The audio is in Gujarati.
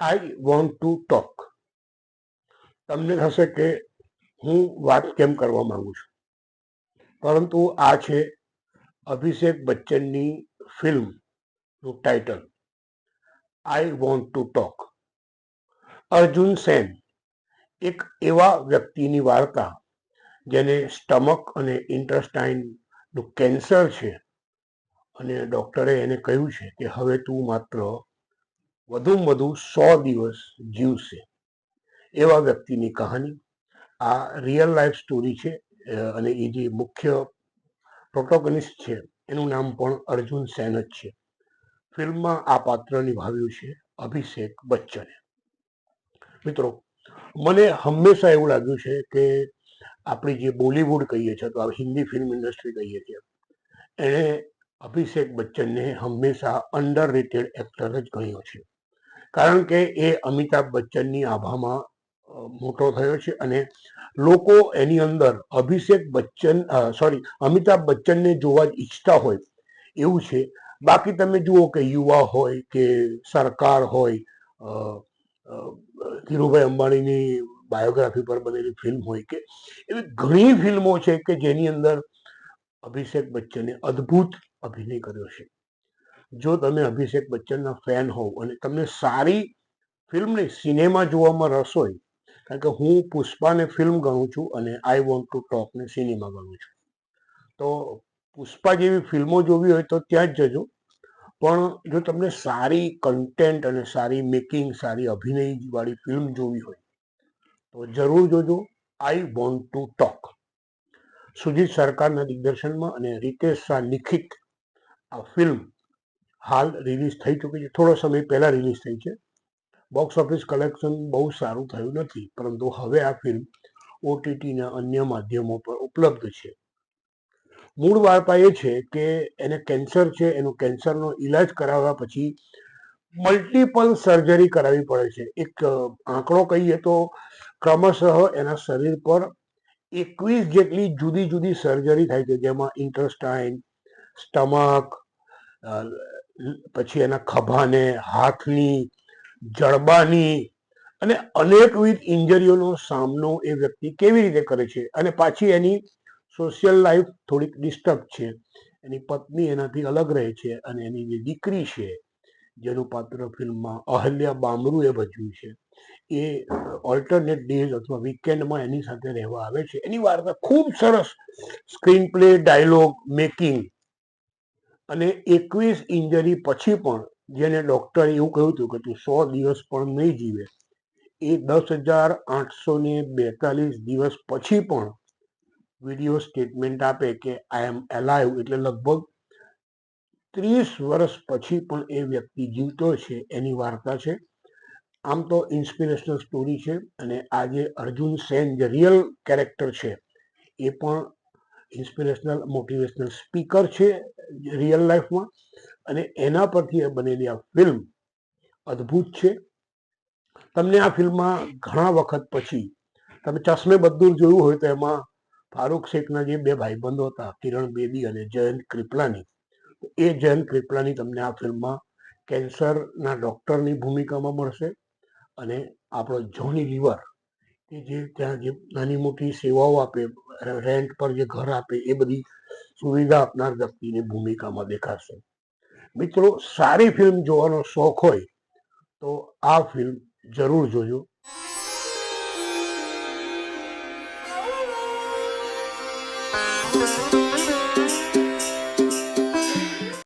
આઈ વોન્ટ ટુ ટોક તમને થશે કે હું વાત કેમ કરવા માંગુ છું? પરંતુ આ છે અભિષેક બચ્ચનની ફિલ્મનું title I want to talk Arjun Sen, એક એવા વ્યક્તિની વાર્તા જેને સ્ટમક અને ઇન્ટરસ્ટાઇનનું કેન્સર છે. અને ડૉક્ટરે એને કહ્યું છે કે હવે તું માત્ર વધુમાં વધુ સો દિવસ જીવશે. એવા વ્યક્તિની કહાની. આ રિયલ લાઈફ સ્ટોરી છે અને એ જે મુખ્ય પ્રોટોગનિસ્ટ છે, એનું નામ પણ અર્જુન સેન જ છે. ફિલ્મમાં આ પાત્ર નિભાવ્યું છે અભિષેક બચ્ચને. મિત્રો, મને હંમેશા એવું લાગ્યું છે કે આપણી જે બોલિવૂડ કહીએ છીએ, અથવા હિન્દી ફિલ્મ ઇન્ડસ્ટ્રી કહીએ છીએ, એણે અભિષેક બચ્ચનને હંમેશા અંડર રેટેડ એક્ટર જ ગણ્યો છે. કારણ કે એ અમિતાભ બચ્ચનની આભામાં મોટો થયો છે અને લોકો એની અંદર અભિષેક બચ્ચન સોરી અમિતાભ બચ્ચનને જોવા જ ઈચ્છતા હોય, એવું છે. બાકી તમે જુઓ કે યુવા હોય કે સરકાર હોય ધીરુભાઈ અંબાણીની બાયોગ્રાફી પર બનેલી ફિલ્મ હોય કે એવી ઘણી ફિલ્મો છે કે જેની અંદર અભિષેક બચ્ચને અદ્ભુત અભિનય કર્યો છે. જો તમે અભિષેક બચ્ચનના ફેન હોવ અને તમને સારી ફિલ્મને સિનેમા જોવામાં રસ હોય, કારણ કે હું પુષ્પાને ફિલ્મ ગણું છું અને આઈ વોન્ટ ટુ ટોકને સિનેમા ગણું છું. તો પુષ્પા જેવી ફિલ્મો જોવી હોય તો ત્યાં જ જજો. પણ જો તમને સારી કન્ટેન્ટ અને સારી મેકિંગ સારી અભિનયવાળી ફિલ્મ જોવી હોય, તો જરૂર જોજો. I want to talk Sujit સરકારના દિગ્દર્શનમાં અને રીતેશ શાહ લિખિત આ ફિલ્મ હાલ રિલીઝ થઈ ચૂકી છે. થોડો સમય પહેલાં રિલીઝ થઈ છે. બોક્સ ઓફિસ કલેક્શન બહુ સારું થયું નથી, પરંતુ હવે આ ફિલ્મ ઓટીટીના અન્ય માધ્યમો પર ઉપલબ્ધ છે. મૂળ વાર્તા એ છે કે એને કેન્સર છે, એનો કેન્સરનો ઈલાજ કરાવ્યા પછી મલ્ટિપલ સર્જરી કરાવવી પડે છે. એક આંકડો કહીએ તો ક્રમશઃ એના શરીર પર એકવીસ જેટલી જુદી જુદી સર્જરી થાય છે, જેમાં ઇન્ટરસ્ટાઇન સ્ટમક પછી એના ખભાને, હાથની, જડબાની અને અનેકવિધ ઇન્જરીઓનો સામનો એ વ્યક્તિ કેવી રીતે કરે છે અને પાછી એની સોશિયલ લાઈફ થોડીક ડિસ્ટર્બ છે. એની પત્ની એનાથી અલગ રહે છે અને એની જે દીકરી છે, જેનું પાત્ર ફિલ્મમાં અહલ્યા બામરુએ ભજવ્યું છે, એ ઓલ્ટરનેટ ડેઝ અથવા વીકેન્ડમાં એની સાથે રહેવા આવે છે. એની વાર્તા ખૂબ સરસ સ્ક્રીન પ્લે ડાયલોગ મેકિંગ અને એકવીસ ઇન્જરી પછી પણ જેને ડૉક્ટરે એવું કહ્યું હતું કે તું સો દિવસ પણ નહીં જીવે. એ દસ હજાર આઠસો ને બેતાલીસ દિવસ પછી પણ વીડિયો સ્ટેટમેન્ટ આપે કે આઈ એમ એલાઇવ એટલે લગભગ ત્રીસ વર્ષ પછી પણ એ વ્યક્તિ જીવતો છે, એની વાર્તા છે. આમ તો ઇન્સ્પિરેશનલ સ્ટોરી છે અને આ જે અર્જુન સેન જે રિયલ કેરેક્ટર છે એ પણ ઇન્સ્પિરેશનલ મોટિવેશનલ સ્પીકર છે રિયલ લાઈફમાં અને એના પરથી બનેલી આ ફિલ્મ અદ્ભુત છે. તમને આ ફિલ્મમાં ઘણા વખત પછી તમે ચશ્મે બદુર જોયું હોય તો એમાં ફારૂક શેખના જે બે ભાઈબંધો હતા, કિરણ બેદી અને જયંત કૃપલાની એ જયંત કૃપલાની તમને આ ફિલ્મમાં કેન્સરના ડૉક્ટરની ભૂમિકામાં મળશે અને આપણો જોની લીવર કે જે ત્યાં જે નાની મોટી સેવાઓ આપે રેન્ટ પર જે ઘર આપે એ બધી સુવિધા આપનાર વ્યક્તિની ભૂમિકામાં દેખાશે. મિત્રો, સારી ફિલ્મ જોવાનો શોખ હોય તો આ ફિલ્મ જરૂર જોજો.